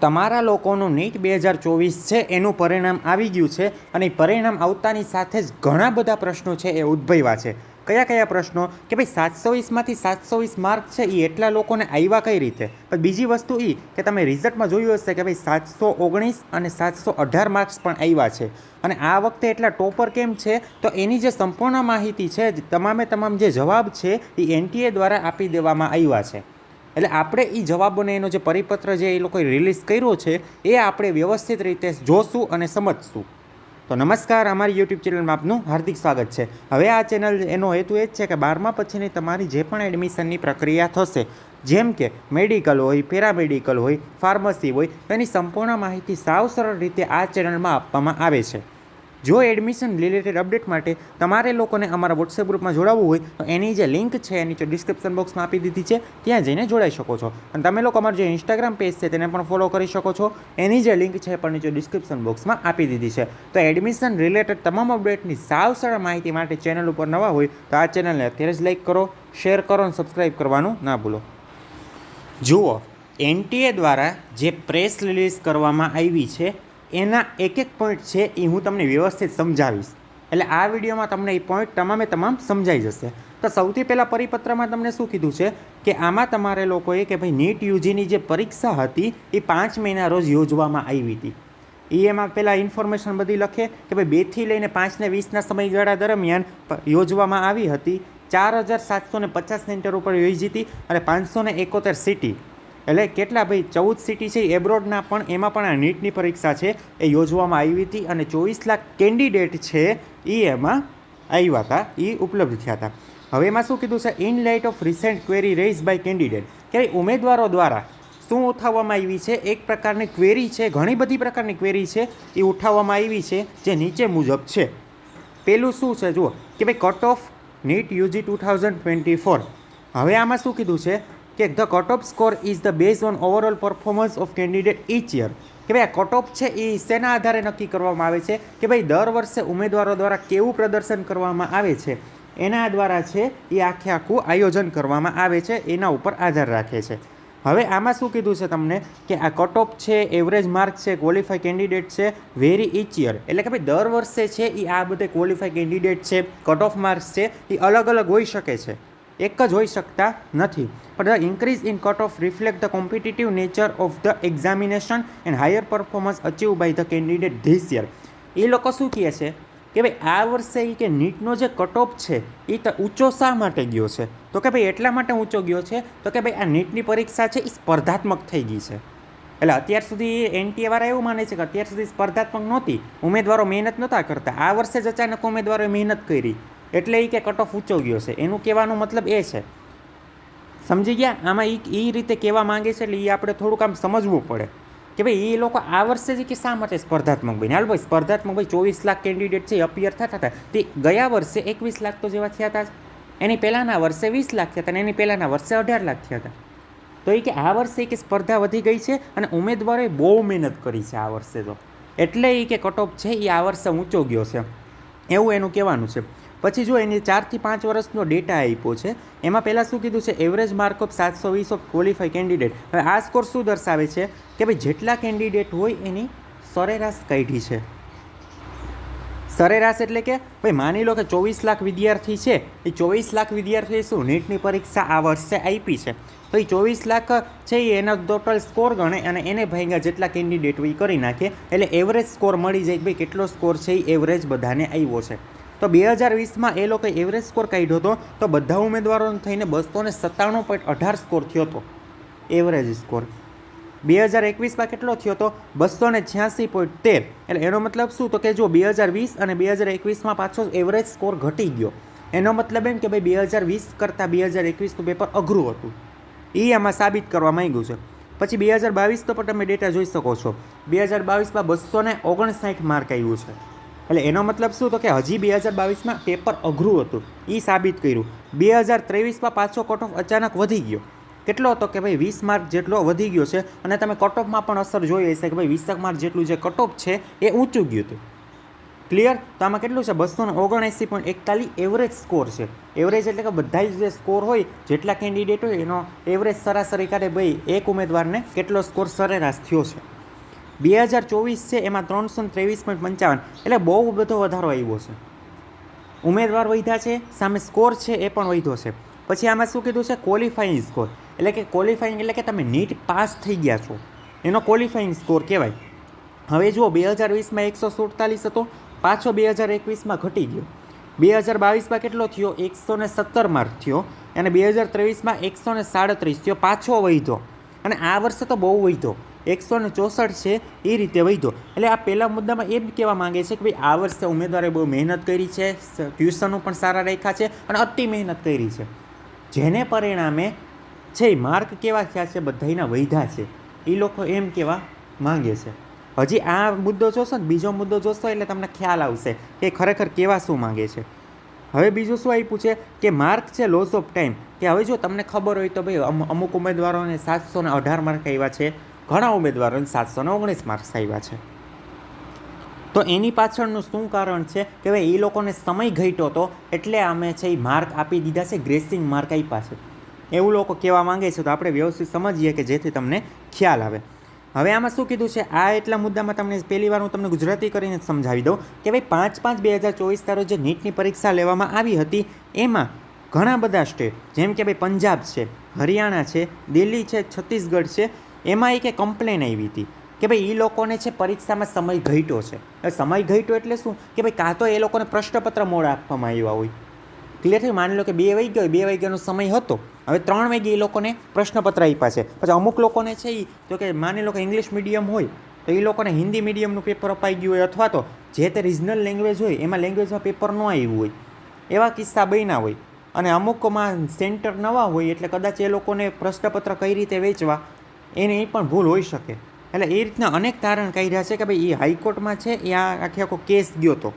તમારા લોકોનું નીટ બે હજાર ચોવીસ છે, એનું પરિણામ આવી ગયું છે અને પરિણામ આવતાની સાથે જ ઘણા બધા પ્રશ્નો છે એ ઉદ્ભવ્યા છે. કયા કયા પ્રશ્નો? કે ભાઈ સાતસો વીસમાંથી સાતસો વીસ માર્ક છે એ એટલા લોકોને આવ્યા કઈ રીતે? પણ બીજી વસ્તુ એ કે તમે રિઝલ્ટમાં જોયું હશે કે ભાઈ સાતસો ઓગણીસ અને સાતસો અઢાર માર્ક્સ પણ આવ્યા છે. અને આ વખતે એટલા ટોપર કેમ છે? તો એની જે સંપૂર્ણ માહિતી છે તમામે તમામ જે જવાબ છે એ એનટીએ દ્વારા આપી દેવામાં આવ્યા છે. એટલે આપણે એ જવાબોને એનો જે પરિપત્ર જે એ લોકોએ રિલીઝ કર્યો છે, એ આપણે વ્યવસ્થિત રીતે જોશું અને સમજશું. તો નમસ્કાર, અમારી યુટ્યુબ ચેનલમાં આપનું હાર્દિક સ્વાગત છે. હવે આ ચેનલ એનો હેતુ એ જ છે કે બારમા પછીની તમારી જે પણ એડમિશનની પ્રક્રિયા થશે, જેમ કે મેડિકલ હોય પેરામેડિકલ હોય ફાર્મસી હોય એની સંપૂર્ણ માહિતી સાવ સરળ રીતે આ ચેનલમાં આપવામાં આવે છે. જો એડમિશન રિલેટેડ અપડેટ માટે તમારે લોકોને અમારા વોટ્સએપ ગ્રુપમાં જોડાવવું હોય, તો એની જે લિંક છે, એની ડિસ્ક્રિપ્શન બોક્સમાં આપી દીધી છે, ત્યાં જઈને જોડાઈ શકો છો. અને તમે લોકો અમારું જે ઇન્સ્ટાગ્રામ પેજ છે, તેને પણ ફોલો કરી શકો છો. એની જે લિંક છે પણ નીચે ડિસ્ક્રિપ્શન બોક્સમાં આપી દીધી છે. તો એડમિશન રિલેટેડ તમામ અપડેટની સાવ સરળ માહિતી માટે ચેનલ ઉપર નવા હોય, તો આ ચેનલને અત્યારે જ લાઇક કરો શેર કરો અને સબસ્ક્રાઈબ કરવાનું ના ભૂલો. જુઓ, એનટીએ દ્વારા જે પ્રેસ રિલીઝ કરવામાં આવી છે એના એક એક પોઈન્ટ છે એ હું તમને વ્યવસ્થિત સમજાવીશ. એટલે આ વિડીયોમાં તમને એ પોઈન્ટ તમામે તમામ સમજાઈ જશે. તો સૌથી પહેલાં પરિપત્રમાં તમને શું કીધું છે? કે આમાં તમારે લોકોએ કે ભાઈ નીટ યુજીની જે પરીક્ષા હતી, એ પાંચ મહિના રોજ યોજવામાં આવી હતી. એ એમાં પહેલાં ઇન્ફોર્મેશન બધી લખે કે ભાઈ બેથી લઈને પાંચને વીસના સમયગાળા દરમિયાન યોજવામાં આવી હતી. ચાર હજાર સાતસો પચાસ સેન્ટર ઉપર યોજી હતી અને પાંચસો એકોતેર સિટી એટલે કેટલા ભાઈ, ચૌદ સિટી છે એબ્રોડના પણ એમાં પણ આ નીટની પરીક્ષા છે. એ યોજવામાં આવી હતી અને ચોવીસ લાખ કેન્ડિડેટ છે એ એમાં આવ્યા હતા, એ ઉપલબ્ધ થયા હતા. હવે એમાં શું કીધું છે? In light of recent query raise by candidate કે ઉમેદવારો દ્વારા શું ઉઠાવવામાં આવી છે? એક પ્રકારની ક્વેરી છે, ઘણી બધી પ્રકારની ક્વેરી છે, એ ઉઠાવવામાં આવી છે, જે નીચે મુજબ છે. પેલું શું છે? જુઓ, કે ભાઈ cut off NEET UG two thousand twenty four હવે આમાં શું કીધું છે? કે the cut off score is the base on overall performance of candidate each year કે ભાઈ આ કટ ઓફ છે એ શેના આધારે નક્કી કરવામાં આવે છે? કે ભાઈ દર વર્ષે ઉમેદવારો દ્વારા કેવું પ્રદર્શન કરવામાં આવે છે? એના દ્વારા છે એ આખે આખું આયોજન કરવામાં આવે છે, એના ઉપર આધાર રાખે છે. હવે આમાં શું કીધું છે તમને? કે આ કટ ઓફ છે એવરેજ માર્ક છે ક્વોલિફાઈ કેન્ડિડેટ છે વેરી ઇચ યર એટલે કે ભાઈ દર વર્ષે છે એ આ બધે ક્વોલિફાઈ કેન્ડિડેટ છે કટ ઓફ માર્ક્સ છે, એ અલગ અલગ હોઈ શકે છે. એક જ હોઈ શકતા નથી. પણ the increase in cut off reflect the competitive nature of the examination and higher performance achieve by the candidate this year એ લોકો શું કહે છે? કે ભાઈ, આ વર્ષે એ કે નીટનો જે કટ ઓફ છે એ તો ઊંચો શા માટે ગયો છે? તો કે ભાઈ, એટલા માટે ઊંચો ગયો છે? તો કે ભાઈ, આ નીટની પરીક્ષા છે એ સ્પર્ધાત્મક થઈ ગઈ છે. એટલે અત્યાર સુધી એનટીએ વાળા એવું માને છે કે અત્યાર સુધી સ્પર્ધાત્મક નહોતી, ઉમેદવારો મહેનત નહોતા કરતા. આ વર્ષે જ અચાનક ઉમેદવારોએ મહેનત કરી. એટલે એ કે કટ ઓફ ઊંચો ગયો છે. એનું કહેવાનો મતલબ એ છે. સમજી ગયા? આમાં એ એ રીતે કહેવા માંગે છે એટલે એ આપણે થોડુંક આમ સમજવું પડે. કે ભાઈ એ લોકો આ વર્ષે જ કે શા માટે સ્પર્ધાત્મક બની હાલ ભાઈ, સ્પર્ધાત્મક ભાઈ ચોવીસ લાખ કેન્ડિડેટ છે અપિયર થતા હતા તે ગયા વર્ષે એકવીસ લાખ તો જેવા થયા હતા એની પહેલાંના વર્ષે વીસ લાખ થયા હતા અને એની પહેલાંના વર્ષે અઢાર લાખ થયા હતા તો એ કે આ વર્ષે કે સ્પર્ધા વધી ગઈ છે અને ઉમેદવારોએ બહુ મહેનત કરી છે આ વર્ષે તો. એટલે એ કે કટઓફ છે એ આ વર્ષે ઊંચો ગયો છે. એવું એનું કહેવાનું છે. પછી જો એને ચારથી પાંચ વર્ષનો ડેટા આપ્યો છે, એમાં પહેલાં શું કીધું છે? એવરેજ માર્ક ઓફ સાતસો વીસ ઓફ ક્વોલિફાઈ કેન્ડિડેટ હવે આ સ્કોર શું દર્શાવે છે? કે ભાઈ જેટલા કેન્ડિડેટ હોય એની સરેરાશ કાઢી છે. સરેરાશ એટલે કે, ભાઈ માની લો કે ચોવીસ લાખ વિદ્યાર્થી છે, એ ચોવીસ લાખ વિદ્યાર્થીએ શું નીટની પરીક્ષા આ વર્ષે આપી છે? તો એ ચોવીસ લાખ છે એ એનો ટોટલ સ્કોર ગણે અને એને ભાગ્યા જેટલા કેન્ડિડેટ હોય કરી નાખે. એટલે એવરેજ સ્કોર મળી જાય ભાઈ કેટલો સ્કોર છે એ એવરેજ બધાને આવ્યો છે. તો બે હજાર વીસમાં એ લોકોએ એવરેજ સ્કોર કાઢ્યો હતો. તો બધા ઉમેદવારોને થઈને બસો ને સત્તાણું પોઈન્ટ અઢાર સ્કોર થયો હતો. Average score. બે હજાર એકવીસમાં કેટલો થયો હતો? બસો ને છ્યાસી પોઈન્ટ તેર. એટલે એનો મતલબ શું? તો કે જો બે હજાર વીસ અને બે હજાર એકવીસમાં પાછો એવરેજ સ્કોર ઘટી ગયો. એનો મતલબ એમ કે ભાઈ બે હજાર વીસ કરતાં બે હજાર એકવીસનું પેપર અઘરું હતું. એ આમાં સાબિત કરવા માંગ્યું છે. પછી બે હજાર બાવીસ તો પણ તમે ડેટા જોઈ શકો છો. બે હજાર બાવીસમાં બસો ઓગણસાઠ માર્ક આવ્યું છે. એટલે એનો મતલબ શું? તો કે હજી બે હજાર બાવીસમાં પેપર અઘરું હતું. એ સાબિત કર્યું. બે હજાર ત્રેવીસમાં પાછો કટ ઓફ અચાનક વધી ગયો. કેટલો હતો કે ભાઈ વીસ માર્ક જેટલો વધી ગયો છે અને તમે કટ ઓફમાં પણ અસર જોઈ હશે કે ભાઈ વીસક માર્ક જેટલું જે કટ ઓફ છે એ ઊંચું ગયું હતું. ક્લિયર તો આમાં કેટલું છે? બસો ઓગણએંસી પોઈન્ટ એકતાલીસ એવરેજ સ્કોર છે. એવરેજ એટલે કે બધા જે સ્કોર હોય, જેટલા કેન્ડિડેટ હોય, એનો એવરેજ સરાસરી કાઢે ભાઈ એક ઉમેદવારને કેટલો સ્કોર સરેરાશ થયો છે? બે હજાર ચોવીસ છે, એમાં ત્રણસો ત્રેવીસ પોઈન્ટ પંચાવન. એટલે બહુ બધો વધારો આવ્યો છે. ઉમેદવાર વધ્યા છે, સામે સ્કોર છે, એ પણ વધ્યો છે. પછી આમાં શું કીધું છે? ક્વોલિફાઈંગ સ્કોર એટલે કે ક્વોલિફાઈંગ એટલે કે તમે નીટ પાસ થઈ ગયા છો. એનો ક્વોલિફાઈંગ સ્કોર કહેવાય. હવે જુઓ, બે હજાર વીસમાં એકસો સુડતાલીસ હતો, પાછો બે હજાર એકવીસમાં ઘટી ગયો. બે હજાર બાવીસમાં કેટલો થયો? એકસો ને સત્તર માર્ક થયો. અને બે હજાર ત્રેવીસમાં એકસો ને સાડત્રીસ થયો, પાછો વધ્યો અને આ વર્ષે તો બહુ વધ્યો એકસો ને ચોસઠ છે એ રીતે વધ્યો. એટલે આ પહેલા મુદ્દામાં એમ કહેવા માંગે છે કે ભાઈ આ વર્ષે ઉમેદવારે બહુ મહેનત કરી છે ટ્યુશનો પણ સારા રાખ્યા છે અને અતિ મહેનત કરી છે. જેને પરિણામે છે માર્ક કેવા થયા છે બધાના વધ્યા છે. એ લોકો એમ કહેવા માંગે છે. હજી આ મુદ્દો જોશો ને, બીજો મુદ્દો જોશો એટલે તમને ખ્યાલ આવશે કે ખરેખર કેવા શું માંગે છે. હવે બીજું શું આપ્યું છે કે માર્ક છે લોસ ઓફ ટાઈમ. કે હવે જો તમને ખબર હોય તો ભાઈ અમુક ઉમેદવારોને સાતસો ને અઢાર માર્ક આવ્યા છે ઘણા ઉમેદવારોને સાતસો ને ઓગણીસ માર્ક્સ આવ્યા છે. તો એની પાછળનું શું કારણ છે કે ભાઈ એ લોકોને સમય ઘટ્યો હતો, એટલે અમે છે એ માર્ક આપી દીધા છે ગ્રેસિંગ માર્ક આપ્યા છે. એવું લોકો કહેવા માંગે છે, તો આપણે વ્યવસ્થિત સમજીએ કે જેથી તમને ખ્યાલ આવે. હવે આમાં શું કીધું છે? આ એટલા મુદ્દામાં તમને પહેલી વાર હું તમને ગુજરાતી કરીને સમજાવી દઉં કે ભાઈ પાંચ પાંચ બે હજાર ચોવીસ તારો જે નીટની પરીક્ષા લેવામાં આવી હતી, એમાં ઘણા બધા સ્ટેટ જેમ કે ભાઈ પંજાબ છે, હરિયાણા છે, દિલ્હી છે, છત્તીસગઢ છે એમાં એક કમ્પ્લેન આવી હતી કે ભાઈ એ લોકોને છે પરીક્ષામાં સમય ઘટ્યો છે. સમય ઘટ્યો એટલે શું? કે ભાઈ, કાં તો એ લોકોને પ્રશ્નપત્ર મોડા આપવામાં આવ્યા હોય. ક્લિયર થયું? માની લો કે બે વાગ્યા હોય, બે વાગ્યાનો સમય હતો. હવે ત્રણ વાગે એ લોકોને પ્રશ્નપત્ર આપ્યા છે. પછી અમુક લોકોને છે એ તો કે માની લો કે ઇંગ્લિશ મીડિયમ હોય, તો એ લોકોને હિન્દી મીડિયમનું પેપર અપાઈ ગયું હોય અથવા તો જે તે રિજનલ લેંગ્વેજ હોય, એમાં લેંગ્વેજમાં પેપર ન આવ્યું હોય. એવા કિસ્સા બન્યા હોય. અને અમુકમાં સેન્ટર નવા હોય, એટલે કદાચ એ લોકોને પ્રશ્નપત્ર કઈ રીતે વેચવા? એને એ પણ ભૂલ હોઈ શકે. એટલે એ રીતના અનેક તારણ કાઢ્યા છે કે ભાઈ એ હાઈકોર્ટમાં છે એ આ આખે આખો કેસ ગયો હતો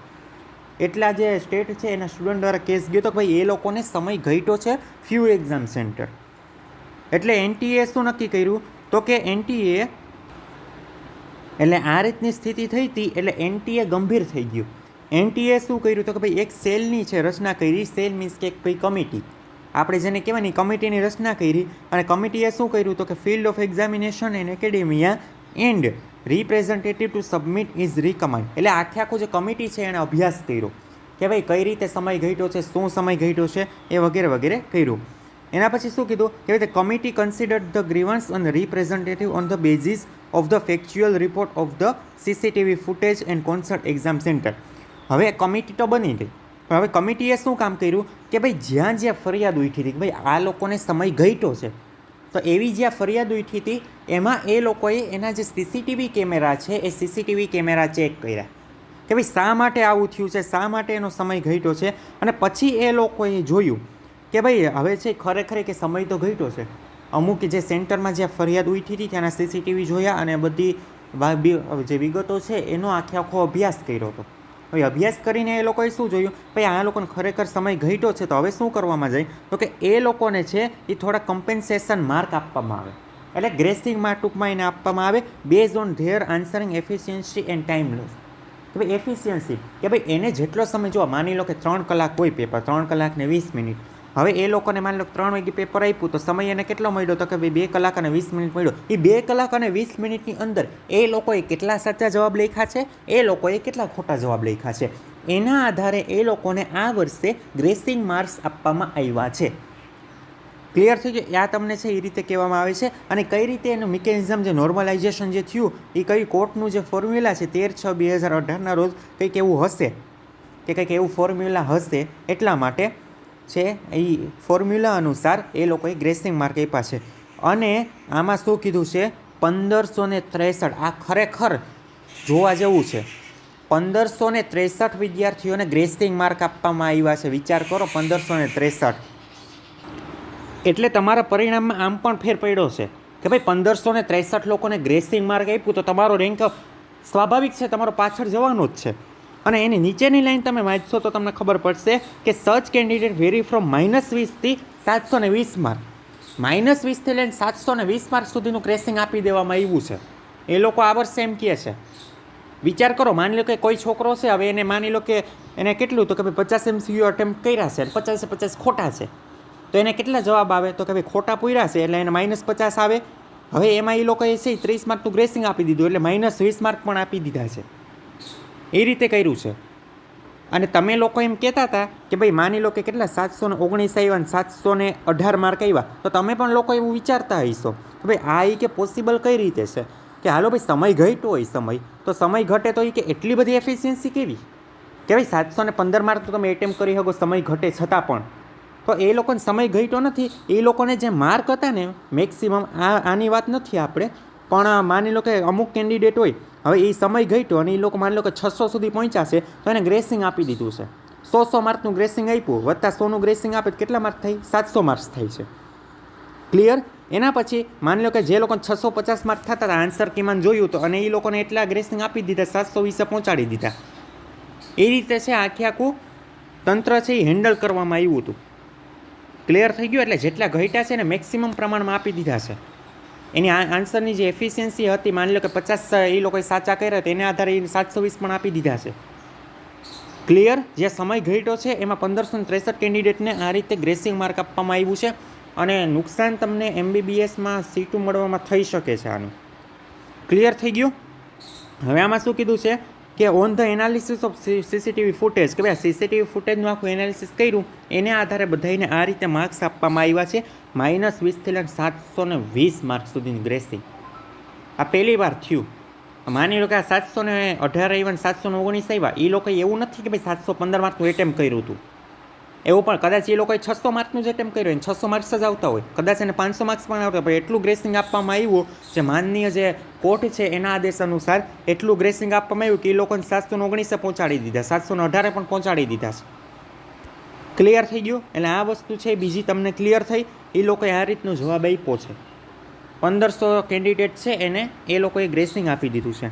એટલા જે સ્ટેટ છે, એના સ્ટુડન્ટ દ્વારા કેસ ગયો તો કે ભાઈ એ લોકોને સમય ઘટ્યો છે ફ્યુ એક્ઝામ સેન્ટર. એટલે એનટીએ શું નક્કી કર્યું? તો કે એનટીએ એટલે આ રીતની સ્થિતિ થઈ હતી એટલે એનટીએ ગંભીર થઈ ગયું. એનટીએ શું કર્યું? તો કે ભાઈ એક સેલની છે રચના કરી, સેલ મીન્સ કે એક ભાઈ કમિટી. આપણે જેને કહેવાની કમિટીની રચના કરી અને કમિટીએ શું કર્યું તો કે field of examination and academia and representative to submit is recommend એટલે આખે આખું જે કમિટી છે એણે અભ્યાસ કર્યો કે ભાઈ કઈ રીતે સમય ઘટ્યો છે, શું સમય ઘટ્યો છે, એ વગેરે વગેરે કર્યું. એના પછી શું કીધું કે ભાઈ કમિટી કન્સિડર્ડ ધ ગ્રીવન્સ અને representative on the basis of the factual report of the CCTV footage and concert exam centre હવે કમિટી તો બની ગઈ. પણ હવે કમિટીએ શું કામ કર્યું કે ભાઈ જ્યાં જ્યાં ફરિયાદ ઉઠી હતી કે ભાઈ આ લોકોને સમય ઘટ્યો છે, તો એવી જ્યાં ફરિયાદ ઉઠી હતી, એમાં એ લોકોએ એના જે સીસીટીવી કેમેરા છે, એ સીસીટીવી કેમેરા ચેક કર્યા કે ભાઈ શા માટે આવું થયું છે, શા માટે એનો સમય ઘટ્યો છે અને પછી એ લોકોએ જોયું કે ભાઈ હવે છે ખરેખર કે સમય તો ઘટ્યો છે. અમુક જે સેન્ટરમાં જ્યાં ફરિયાદ ઉઠી હતી ત્યાંના સીસીટીવી જોયા અને બધી જે વિગતો છે એનો આખે આખો અભ્યાસ કર્યો હતો. હવે અભ્યાસ કરીને એ લોકોએ શું જોયું? ભાઈ, આ લોકોને ખરેખર સમય ઘટ્યો છે, તો હવે શું કરવામાં જાય? તો કે એ લોકોને છે એ થોડા કમ્પેન્સેશન માર્ક આપવામાં આવે. એટલે ગ્રેસિંગ માર્ક ટૂંકમાં એને આપવામાં આવે base on their answering efficiency and timeless કે ભાઈ એફિશિયન્સી કે ભાઈ, એને જેટલો સમય, જો માની લો કે ત્રણ કલાક હોય પેપર ત્રણ કલાક ને વીસ મિનિટ. હવે એ લોકોને માની લો ત્રણ વાગે પેપર આપ્યું, તો સમય એને કેટલો મળ્યો? તો કે ભાઈ બે કલાક અને વીસ મિનિટ મળ્યો. એ બે કલાક અને વીસ મિનિટની અંદર એ લોકોએ કેટલા સાચા જવાબ લખ્યા છે? એ લોકોએ કેટલા ખોટા જવાબ લખ્યા છે? એના આધારે એ લોકોને આ વર્ષે ગ્રેસિંગ માર્ક્સ આપવામાં આવ્યા છે. ક્લિયર થઈ ગયું? આ તમને છે એ રીતે કહેવામાં આવે છે. અને કઈ રીતે એનું મિકેનિઝમ જે નોર્મલાઇઝેશન જે થયું, એ કઈ કોર્ટનું જે ફોર્મ્યુલા છે, તેર છ બે હજાર અઢારના રોજ કંઈક એવું હશે? કે કંઈક એવું ફોર્મ્યુલા હશે એટલા માટે છે એ ફોર્મ્યુલા અનુસાર એ લોકોએ ગ્રેસિંગ માર્ક આપ્યા છે. અને આમાં શું કીધું છે? પંદરસો ને ત્રેસઠ. આ ખરેખર જોવા જેવું છે. પંદરસો ને ત્રેસઠ વિદ્યાર્થીઓને ગ્રેસિંગ માર્ક આપવામાં આવ્યા છે. વિચાર કરો પંદરસો ને ત્રેસઠ. એટલે તમારા પરિણામમાં આમ પણ ફેર પડ્યો છે કે ભાઈ પંદરસો ને ત્રેસઠ લોકોને ગ્રેસિંગ માર્ક આપ્યું તો તમારો રેન્ક સ્વાભાવિક છે, તમારો પાછળ જવાનો જ છે. અને એની નીચેની લાઈન તમે વાંચશો તો તમને ખબર પડશે કે search candidate very from minus વીસથી સાતસો ને વીસ માર્ક માઇનસ વીસથી લઈને સાતસો ને વીસ માર્ક સુધીનું ક્રેસિંગ આપી દેવામાં આવ્યું છે. એ લોકો આ વર્ષે એમ કહે છે. વિચાર કરો, માની લો કે કોઈ છોકરો છે, હવે એને માની લો કે એને કેટલું તો કે ભાઈ પચાસ એમસીક્યુ અટેમ્પ્ટ કર્યા છે, પચાસે પચાસ ખોટા છે. તો એને કેટલા જવાબ આવે? તો કે ભાઈ ખોટા પૂર્યા છે, એટલે એને માઇનસ પચાસ આવે. હવે એમાં એ લોકોએ છે ત્રીસ માર્કનું ગ્રેસિંગ આપી દીધું, એટલે માઇનસ વીસ માર્ક પણ આપી દીધા છે. એ રીતે કર્યું છે. અને તમે લોકો એમ કહેતા હતા કે ભાઈ માની લો કે કેટલા સાતસો ને ઓગણીસ આવ્યા ને સાતસો ને અઢાર માર્ક આવ્યા, તો તમે પણ લોકો એવું વિચારતા હશો. કે ભાઈ આ એ કે પોસિબલ કઈ રીતે છે? કે હાલો ભાઈ સમય ઘટ્યો હોય સમય, તો સમય ઘટે તો એ કે એટલી બધી એફિશિયન્સી કેવી? કે ભાઈ સાતસો ને પંદર માર્ક તો તમે એટેમ્પ કરી શકો, સમય ઘટે છતાં પણ. તો એ લોકોને સમય ઘટ્યો નથી, એ લોકોને જે માર્ક હતા ને મેક્સિમમ આ, આની વાત નથી આપણે, પણ માની લો કે અમુક કેન્ડિડેટ હોય હવે એ સમય ઘટ્યો અને એ લોકો માની લો કે છસો સુધી પહોંચ્યા છે, તો એને ગ્રેસિંગ આપી દીધું છે. સો સો માર્કનું ગ્રેસિંગ આપ્યું, વત્તા સોનું ગ્રેસિંગ આપે કેટલા માર્ક થાય? સાતસો માર્ક્સ થાય છે. ક્લિયર એના પછી માની લો કે જે લોકોને છસો પચાસ માર્ક થતા હતા આન્સર કિમાન જોયું તો અને એ લોકોને એટલા ગ્રેસિંગ આપી દીધા, સાતસો વીસે પહોંચાડી દીધા. એ રીતે છે આખે આખું તંત્ર છે એ હેન્ડલ કરવામાં આવ્યું હતું. ક્લિયર થઈ ગયું? એટલે જેટલા ઘટ્યા છે ને મેક્સિમમ પ્રમાણમાં આપી દીધા છે. એની આન્સરની જે એફિશિયન્સી હતી, માની લો કે પચાસ એ લોકોએ સાચા કર્યા તેને આધારે એ સાતસો વીસ પણ આપી દીધા છે. ક્લિયર જે સમય ઘટ્યો છે, એમાં પંદરસો ત્રેસઠ કેન્ડિડેટને આ રીતે ગ્રેસિંગ માર્ક આપવામાં આવ્યું છે અને નુકસાન તમને એમબીબીએસમાં સીટું મળવામાં થઈ શકે છે આનું. ક્લિયર થઈ ગયું? હવે આમાં શું કીધું છે? કે on the analysis of CCTV footage કે ભાઈ સીસીટીવી ફૂટેજનું આખું એનાલિસિસ કર્યું, એને આધારે બધાને આ રીતે માર્ક્સ આપવામાં આવ્યા છે. માઇનસ વીસથી લઈને સાતસો ને વીસ માર્ક સુધીની ગ્રેસિંગ આ પહેલી વાર થયું. માની લો કે આ સાતસો ને અઢાર ઇવન સાતસો ને ઓગણીસ આવ્યા. એ લોકોએ એવું નથી કે ભાઈ સાતસો પંદર માર્કનું એટેમ્પ કર્યું હતું. એવું પણ, કદાચ એ લોકોએ છસો માર્કનું જે એટેમ્પ કર્યું એને છસો માર્ક્સ જ આવતા હોય. કદાચ એને પાંચસો માર્ક્સ પણ આવતા પણ એટલું ગ્રેસિંગ આપવામાં આવ્યું જે માનનીય જે કોર્ટ છે એના આદેશ અનુસાર, એટલું ગ્રેસિંગ આપવામાં આવ્યું કે એ લોકોને સાતસો ઓગણીસે પહોંચાડી દીધા સાતસો અઢારે પણ પહોંચાડી દીધા છે. ક્લિયર થઈ ગયું? એટલે આ વસ્તુ છે, બીજી તમને ક્લિયર થઈ, એ લોકોએ આ રીતનો જવાબ આપ્યો છે. પંદરસો કેન્ડિડેટ છે એને, એ લોકોએ ગ્રેસિંગ આપી દીધું છે.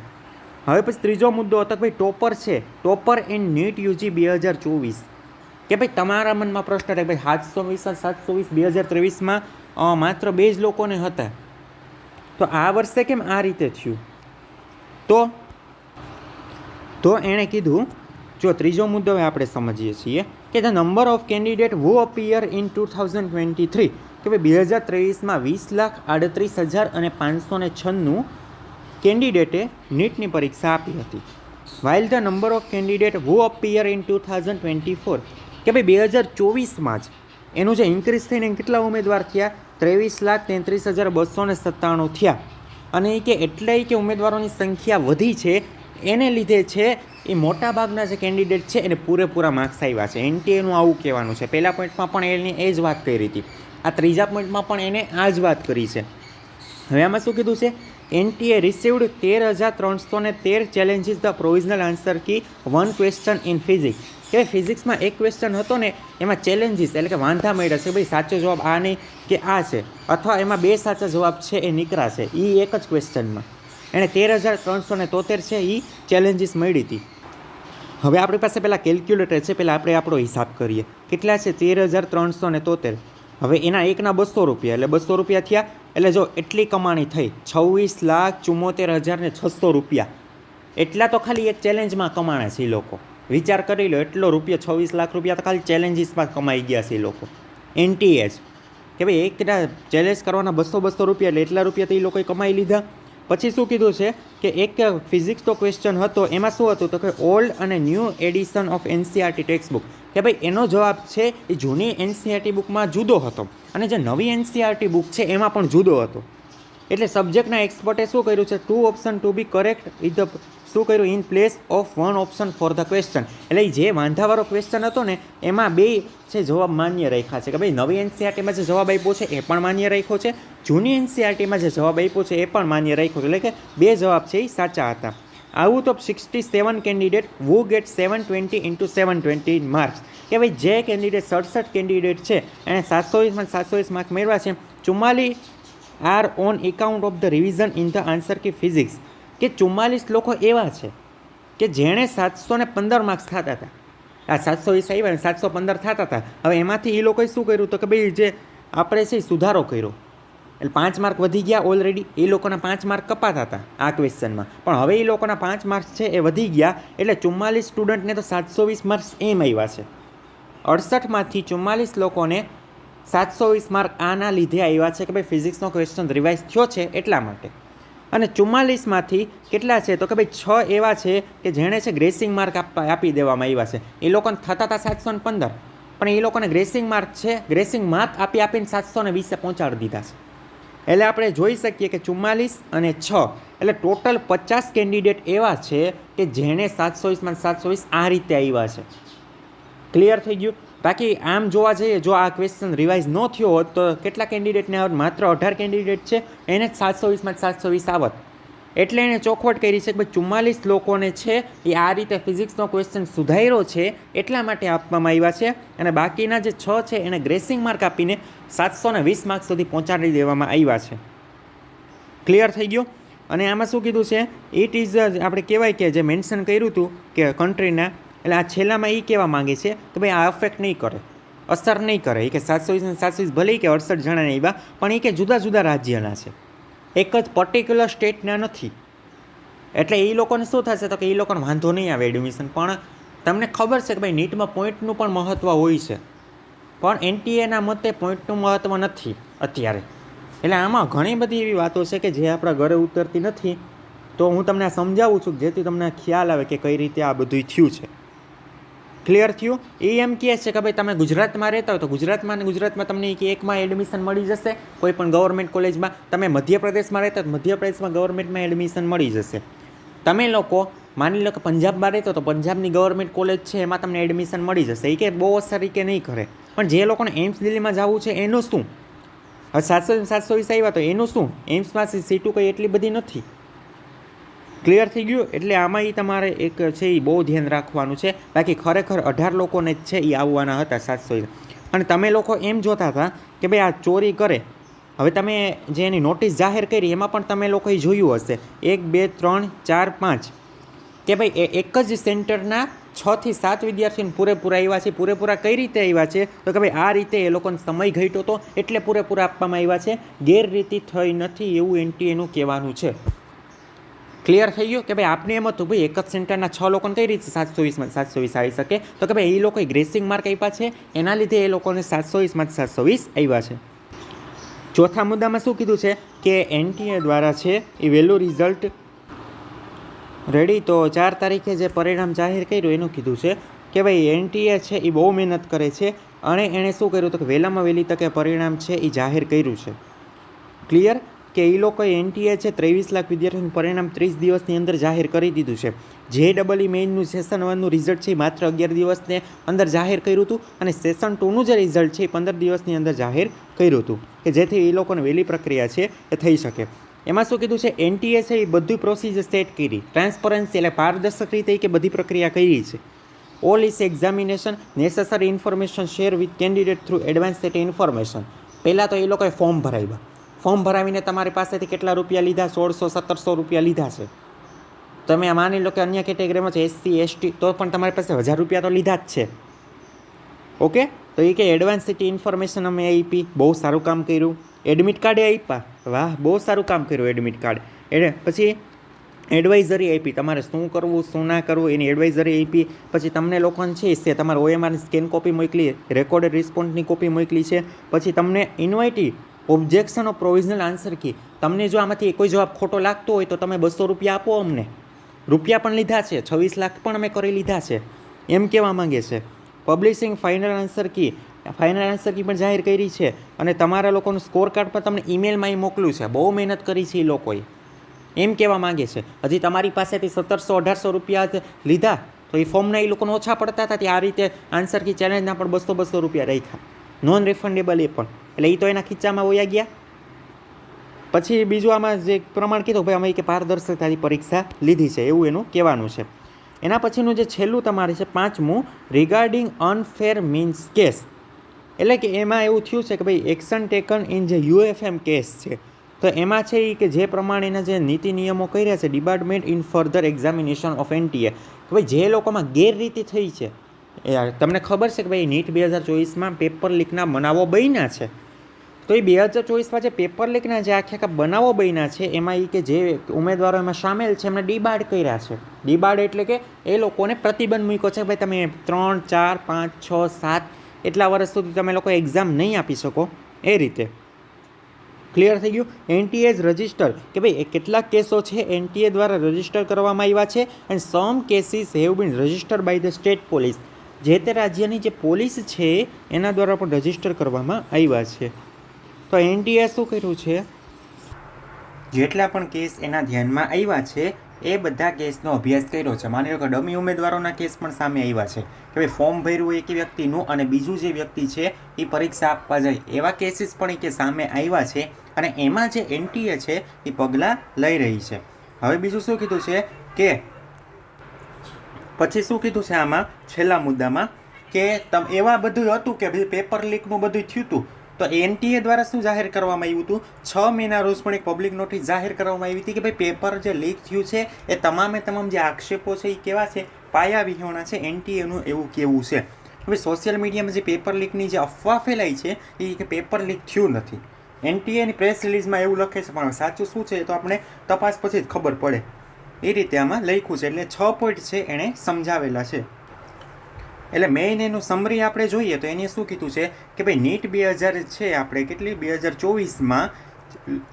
હવે પછી ત્રીજો મુદ્દો હતો કે ભાઈ ટોપર છે, ટોપર ઇન નીટ યુજી બે હજાર ચોવીસ. કે ભાઈ તમારા મનમાં પ્રશ્ન થાય ભાઈ સાતસો વીસ સાતસો વીસ બે હજાર ત્રેવીસમાં માત્ર બે જ લોકોને હતા. તો આ વર્ષે કેમ આ રીતે થયું? તો તો એણે કીધું, જો ત્રીજો મુદ્દો આપણે સમજીએ છીએ કે the number of candidate who appear in two thousand twenty three, કે ભાઈ બે હજાર ત્રેવીસમાં વીસ લાખ આડત્રીસ હજાર અને પાંચસો ને છન્નું કેન્ડિડેટે નીટની પરીક્ષા આપી હતી. While the number of candidate who appear in two thousand twenty four કે ભાઈ બે હજાર ચોવીસમાં જ એનું જે ઇન્ક્રીઝ થઈને કેટલા ઉમેદવાર થયા? ત્રેવીસ લાખ તેત્રીસ હજાર બસો ને સત્તાણું થયા. અને એ કે એટલે કે ઉમેદવારોની સંખ્યા વધી છે, એને લીધે છે એ મોટાભાગના જે કેન્ડિડેટ છે એને પૂરેપૂરા માર્ક્સ આવ્યા છે. એનટીએનું આવું કહેવાનું છે. પહેલા પોઈન્ટમાં પણ એની એ જ વાત કરી હતી. આ ત્રીજા પોઈન્ટમાં પણ એને આ જ વાત કરી છે. હવે આમાં શું કીધું છે? એનટીએ રિસીવડ તેર હજાર ત્રણસો ને તેર challenges the provisional answer key one question in physics કે ફિઝિક્સમાં એક ક્વેશ્ચન હતો ને, એમાં ચેલેન્જીસ એટલે કે વાંધા મળ્યા છે. ભાઈ, સાચો જવાબ આ નહીં કે આ છે. અથવા એમાં બે સાચા જવાબ છે એ નીકળાશે એ એક જ ક્વેશ્ચનમાં એણે તેર હજાર ત્રણસો ને તોતેર છે એ ચેલેન્જીસ મળી હતી. હવે આપણી પાસે પહેલાં કેલ્ક્યુલેટર છે પહેલાં આપણે આપણો હિસાબ કરીએ. કેટલા છે? તેર હજાર ત્રણસો ને તોતેર. હવે એના એકના બસો રૂપિયા, એટલે બસો રૂપિયા થયા. એટલે જો એટલી કમાણી થઈ, છવ્વીસ લાખ ચુમ્મોતેર હજાર ને છસો રૂપિયા. એટલા તો ખાલી એક ચેલેન્જમાં કમાણા છે એ લોકો. વિચાર કરી લો, એટલો રૂપિયો છવ્વીસ લાખ રૂપિયા તો ખાલી ચેલેન્જીસમાં કમાઈ ગયા છે એ લોકો. એનટીએચ કે ભાઈ એકના ચેલેન્જ કરવાના બસો બસો રૂપિયા એટલે એટલા રૂપિયા તો એ લોકોએ કમાઈ લીધા. પછી શું કીધું છે કે એક ફિઝિક્સ તો ક્વેશ્ચન હતો, એમાં શું હતું તો કે ઓલ્ડ અને new edition of NCERT text book કે ભાઈ એનો જવાબ છે એ જૂની એનસીઆરટી બુકમાં જુદો હતો અને જે નવી એનસીઆરટી બુક છે એમાં પણ જુદો હતો. એટલે સબ્જેક્ટના એક્સપર્ટે શું કર્યું છે? Two option to be correct with the શું કર્યું? In place of one option for the question એટલે જે વાંધાવાળો ક્વેશ્ચન હતો ને, એમાં બે છે જવાબ માન્ય રાખ્યા છે. કે ભાઈ, નવી એનસીઆરટીમાં જે જવાબ આપ્યો છે, એ પણ માન્ય રાખ્યો છે. જૂની એનસીઆરટીમાં જે જવાબ આપ્યો છે, એ પણ માન્ય રાખ્યો છે. એટલે કે બે જવાબ છે એ સાચા હતા. Out of sixty seven candidate who get seven twenty into seven twenty marks કે ભાઈ, જે કેન્ડિડેટ સડસઠ કેન્ડિડેટ છે એણે સાતસો વીસમાં સાતસો વીસ માર્ક મેળવ્યા છે. ચુમ્માલી are on account of the revision in the answer કે ફિઝિક્સ કે ચુમ્માલીસ લોકો એવા છે કે જેણે સાતસો ને પંદર માર્ક્સ થતા હતા. આ સાતસો વીસ આવ્યા ને સાતસો પંદર થતા હતા. હવે એમાંથી એ લોકોએ શું કર્યું તો કે ભાઈ જે આપણે છે સુધારો કર્યો. એટલે પાંચ માર્ક વધી ગયા ઓલરેડી એ લોકોના પાંચ માર્ક કપાતા હતા આ ક્વેશ્ચનમાં પણ હવે એ લોકોના પાંચ માર્ક્સ છે એ વધી ગયા, એટલે ચુમ્માલીસ સ્ટુડન્ટને તો સાતસો વીસ માર્ક્સ એમ આવ્યા છે. અડસઠમાંથી ચુમ્માલીસ લોકોને સાતસો વીસ માર્ક આના લીધે આવ્યા છે કે ભાઈ ફિઝિક્સનો ક્વેશ્ચન રિવાઇઝ થયો છે એટલા માટે. અને ચુમ્માલીસમાંથી કેટલા છે? તો કે ભાઈ છ એવા છે કે જેણે છે ગ્રેસિંગ માર્ક આપવા આપી દેવામાં આવ્યા છે. એ લોકોને થતા હતા સાતસો ને પંદર. પણ એ લોકોને ગ્રેસિંગ માર્ક છે ગ્રેસિંગ માર્ક આપી આપીને સાતસો ને વીસે પહોંચાડી દીધા છે. એટલે આપણે જોઈ શકીએ કે ચુમ્માલીસ અને છ, એટલે ટોટલ પચાસ કેન્ડિડેટ એવા છે કે જેણે સાતસો વીસમાં સાતસો વીસ આ રીતે આવ્યા છે. ક્લિયર થઈ ગયું? બાકી આમ જોવા જઈએ, જો આ ક્વેશ્ચન રિવાઇઝ ન થયો હોત, તો કેટલા કેન્ડિડેટને આવત? માત્ર અઢાર કેન્ડિડેટ છે, એને જ સાતસો વીસમાં સાતસો વીસ આવત. એટલે એણે ચોખવટ કરી છે કે ભાઈ ચુમ્માલીસ લોકોને છે, એ આ રીતે ફિઝિક્સનો ક્વેશ્ચન સુધાર્યો છે, એટલા માટે આપવામાં આવ્યા છે. અને બાકીના જે છ છે, એને ગ્રેસિંગ માર્ક આપીને સાતસો ને વીસ માર્ક સુધી પહોંચાડી દેવામાં આવ્યા છે. ક્લિયર થઈ ગયું? અને આમાં શું કીધું છે? ઇટ ઇઝ આપણે કહેવાય કે જે મેન્શન કર્યું હતું, કે કન્ટ્રીના એટલે આ છેલ્લામાં એ કહેવા માંગે છે કે ભાઈ આ અફેક્ટ નહીં કરે, અસર નહીં કરે. એ કે સાતસો વીસ સાતસો વીસ ભલે કે અડસઠ જણાને આવ્યા પણ એ કે જુદા જુદા રાજ્યના છે. એક જ પર્ટિક્યુલર સ્ટેટના નથી. એટલે એ લોકોને શું થશે તો કે એ લોકોને વાંધો નહીં આવે એડમિશન પણ તમને ખબર છે કે ભાઈ નીટમાં પોઈન્ટનું પણ મહત્ત્વ હોય છે. પણ એનટીએના મતે પોઈન્ટનું મહત્ત્વ નથી અત્યારે. એટલે આમાં ઘણી બધી એવી વાતો છે કે જે આપણા ઘરે ઉતરતી નથી. તો હું તમને સમજાવું છું જેથી તમને ખ્યાલ આવે કે કઈ રીતે આ બધું થયું છે. ક્લિયર થયું. એ એમ કહે છે કે ભાઈ, તમે ગુજરાતમાં રહેતા હોય તો ગુજરાતમાં અને ગુજરાતમાં તમને કે એકમાં એડમિશન મળી જશે. કોઈ પણ ગવર્મેન્ટ કોલેજમાં તમે મધ્યપ્રદેશમાં રહેતા તો મધ્યપ્રદેશમાં ગવર્મેન્ટમાં એડમિશન મળી જશે. તમે લોકો, માની લો કે પંજાબમાં રહેતો તો પંજાબની ગવર્મેન્ટ કોલેજ છે, એમાં તમને એડમિશન મળી જશે. એ કે બહુ અસર કે નહીં કરે. પણ જે લોકોને એમ્સ દિલ્હીમાં જવું છે, એનું શું? હવે સાતસો સાતસો વીસ આવ્યા તો એનું શું? એમ્સમાં સીટું કંઈ એટલી બધી નથી. ક્લિયર થઈ ગયું? એટલે આમાં એ તમારે એક છે એ બહુ ધ્યાન રાખવાનું છે. બાકી ખરેખર અઢાર લોકોને જ છે એ આવવાના હતા સાતસો અને તમે લોકો એમ જોતા હતા કે ભાઈ આ ચોરી કરે. હવે તમે જે એની નોટિસ જાહેર કરી એમાં પણ તમે લોકોએ જોયું હશે. એક, બે, ત્રણ, ચાર, પાંચ. કે ભાઈ એ એક જ સેન્ટરના છથી સાત વિદ્યાર્થીઓને પૂરેપૂરા આવ્યા છે. પૂરેપૂરા કઈ રીતે આવ્યા છે? તો કે ભાઈ આ રીતે એ લોકોને સમય ઘટ્યો હતો એટલે પૂરેપૂરા આપવામાં આવ્યા છે. ગેરરીતિ થઈ નથી એવું એનટી એનું કહેવાનું છે. ક્લિયર થઈ ગયું કે ભાઈ આપને એમ હતું, ભાઈ એક જ સેન્ટરના છ લોકોને કઈ રીતે સાતસો વીસમાં સાતસો વીસ આવી શકે? તો કે ભાઈ એ લોકોએ ગ્રેસિંગ માર્ક આપ્યા છે, એના લીધે એ લોકોને સાતસો વીસમાં સાતસો વીસ આવ્યા છે. ચોથા મુદ્દામાં શું કીધું છે કે એનટીએ દ્વારા છે એ વહેલું રિઝલ્ટ રેડી તો ચાર તારીખે જે પરિણામ જાહેર કર્યું એનું કીધું છે કે ભાઈ એનટીએ છે એ બહુ મહેનત કરે છે અને એણે શું કર્યું તો કે વહેલામાં વહેલી તકે પરિણામ છે એ જાહેર કર્યું છે. ક્લિયર કે એ લોકોએ એનટીએ છે ત્રેવીસ લાખ વિદ્યાર્થીઓનું પરિણામ ત્રીસ દિવસની અંદર જાહેર કરી દીધું છે. જે ડબલ ઈ મેઇનનું સેશન વનનું રિઝલ્ટ છે એ માત્ર અગિયાર દિવસને અંદર જાહેર કર્યું હતું અને સેશન ટુનું જે રિઝલ્ટ છે એ પંદર દિવસની અંદર જાહેર કર્યું હતું. કે જેથી એ લોકોને વહેલી પ્રક્રિયા છે એ થઈ શકે. એમાં શું કીધું છે? એનટીએ છે એ બધી પ્રોસિજર સેટ કરી. ટ્રાન્સપરન્સી એટલે પારદર્શક રીતે કે બધી પ્રક્રિયા કરી છે. All is examination necessary information share with candidate through advance set information પહેલાં તો એ લોકોએ ફોર્મ ભરાવ્યા. ફોર્મ ભરાવીને તમારી પાસેથી કેટલા રૂપિયા લીધા? સોળસો, સત્તરસો રૂપિયા લીધા છે. તમે માની લો કે અન્ય કેટેગરીમાં છે, એસસી, એસટી, તો પણ તમારી પાસે હજાર રૂપિયા તો લીધા જ છે. ઓકે? તો એ કે એડવાન્સ સિટી ઇન્ફોર્મેશન અમે આપી, બહુ સારું કામ કર્યું. એડમિટ કાર્ડે આપ્યા? વાહ, બહુ સારું કામ કર્યું એડમિટ કાર્ડ. એટલે પછી એડવાઇઝરી આપી, તમારે શું કરવું, શું ના કરવું, એની એડવાઇઝરી આપી. પછી તમને લોકોને છે તે તમારે ઓએમઆરની સ્કેન કોપી મોકલી રેકોર્ડેડ રિસ્પોન્સની કોપી મોકલી છે. પછી તમને invite objection of provisional answer key, તમને જો આમાંથી કોઈ જવાબ ખોટો લાગતો હોય તો તમે બસો રૂપિયા આપો અમને. રૂપિયા પણ લીધા છે, છવ્વીસ લાખ પણ અમે કરી લીધા છે. એમ કહેવા માંગે છે. Publishing final answer key final answer key પણ જાહેર કરી છે અને તમારા લોકોનું સ્કોર કાર્ડ પણ તમને ઈમેલમાં એ મોકલ્યું છે. બહુ મહેનત કરી છે એ લોકોએ. એમ કહેવા માંગે છે. હજી તમારી પાસેથી સત્તરસો, અઢારસો રૂપિયા લીધા તો એ ફોર્મના એ લોકોને ઓછા પડતા હતા. તે આ રીતે આન્સર કી ચેલેન્જના પણ બસો બસો રૂપિયા રાખ્યા. નોન રિફંડેબલ એ પણ. એટલે એ તો એના ખીચામાં વયા ગયા. પછી બીજું આમાં જે પ્રમાણ કીધું, ભાઈ અમે કે પારદર્શકતાની પરીક્ષા લીધી છે, એવું એનું કહેવાનું છે. એના પછીનું જે છેલ્લું તમારે છે, પાંચમું રિગાર્ડિંગ અનફેર મીન્સ કેસ એટલે કે એમાં એવું થયું છે કે ભાઈ એક્શન ટેકન ઇન જે યુએફએમ કેસ છે, તો એમાં છે એ કે જે પ્રમાણેના જે નીતિ નિયમો કર્યા છે department in further examination of NTA કે ભાઈ જે લોકોમાં ગેરરીતિ થઈ છે તમને ખબર છે કે ભાઈ, નીટ બે હજાર ચોવીસમાં પેપર લીકના બનાવો બન્યા છે? તો એ બે હજાર ચોવીસમાં જે પેપર લીકના જે આખે આખા બનાવો બન્યા છે, એમાં એ કે જે ઉમેદવારો એમાં સામેલ છે એમને ડીબાર્ડ કર્યા છે. ડીબાર્ડ એટલે કે એ લોકોને પ્રતિબંધ મૂક્યો છે ભાઈ તમે ત્રણ, ચાર, પાંચ, છ, સાત એટલા વર્ષ સુધી તમે લોકો એક્ઝામ નહીં આપી શકો. એ રીતે. ક્લિયર થઈ ગયું? એનટીએઝ રજિસ્ટર કે ભાઈ કેટલાક કેસો છે એનટીએ દ્વારા રજિસ્ટર કરવામાં આવ્યા છે and some cases have been register by the state police જે તે રાજ્યની જે પોલીસ છે, એના દ્વારા પણ રજિસ્ટર કરવામાં આવ્યા છે. તો એનટીએ શું કર્યું છે? જેટલા પણ કેસ એના ધ્યાનમાં આવ્યા છે, એ બધા કેસનો અભ્યાસ કર્યો છે. માની લો કે ડમી ઉમેદવારોના કેસ પણ સામે આવ્યા છે. કે ભાઈ ફોર્મ ભર્યું એક વ્યક્તિનું અને બીજું જે વ્યક્તિ છે, એ પરીક્ષા આપવા જાય. એવા કેસીસ પણ કે સામે આવ્યા છે અને એમાં જે એનટીએ છે, એ પગલાં લઈ રહી છે. હવે બીજું શું કીધું છે કે પછી શું કીધું છે આમાં? છેલ્લા મુદ્દામાં કે તમ, એવા બધું હતું કે ભાઈ પેપર લીકનું બધું થયું હતું. તો એનટીએ દ્વારા શું જાહેર કરવામાં આવ્યું હતું? છ મહિના રોજ પણ એક પબ્લિક નોટિસ જાહેર કરવામાં આવી હતી કે ભાઈ પેપર જે લીક થયું છે, એ તમામે તમામ જે આક્ષેપો છે, એ કેવા છે? પાયા વિહોણા છે, એનટીએનું એવું કેવું છે? હવે સોશિયલ મીડિયામાં જે પેપર લીકની જે અફવા ફેલાઈ છે, એ કે પેપર લીક થયું નથી. એનટીએની પ્રેસ રિલીઝમાં એવું લખે છે, પણ સાચું શું છે એ તો આપણે તપાસ પછી જ ખબર પડે. એ રીતે આમાં લખ્યું છે, એટલે છ પોઈન્ટ છે, એણે સમજાવેલા છે. એટલે મેઇન એનું સમરી આપણે જોઈએ તો એને શું કીધું છે કે ભાઈ નીટ બે હજાર છે આપણે કેટલી? બે હજાર ચોવીસમાં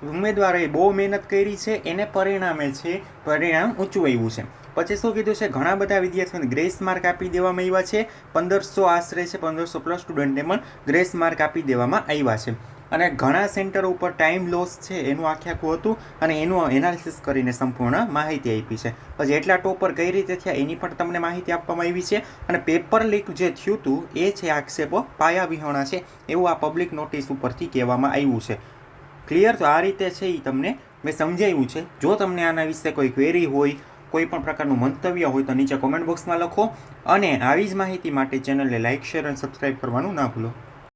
ઉમેદવારોએ બહુ મહેનત કરી છે, એને પરિણામે છે, પરિણામ ઊંચું આવ્યું છે. પછી શું કીધું છે? ઘણા બધા વિદ્યાર્થીઓને ગ્રેસ માર્ક આપી દેવામાં આવ્યા છે. પંદરસો આશરે છે, પંદરસો પ્લસ સ્ટુડન્ટને પણ ગ્રેસ માર્ક આપી દેવામાં આવ્યા છે. અને ઘણા સેન્ટરો ઉપર ટાઈમ લોસ છે એનું આખે આખું હતું અને એનું એનાલિસિસ કરીને સંપૂર્ણ માહિતી આપી છે. પછી એટલા ટોપર કઈ રીતે થયા એની પણ તમને માહિતી આપવામાં આવી છે. અને પેપર લીક જે થયું હતું એ છે આક્ષેપો પાયા વિહોણા છે એવું આ પબ્લિક નોટિસ ઉપરથી કહેવામાં આવ્યું છે. ક્લિયર તો આ રીતે છે એ તમને મેં સમજાવ્યું છે. જો તમને આના વિશે કોઈ ક્વેરી હોય, કોઈ પણ પ્રકારનું મંતવ્ય હોય તો નીચે કોમેન્ટ બોક્સમાં લખો. અને આવી જ માહિતી માટે ચેનલને લાઇક શેર અને સબસ્ક્રાઇબ કરવાનું ના ભૂલો.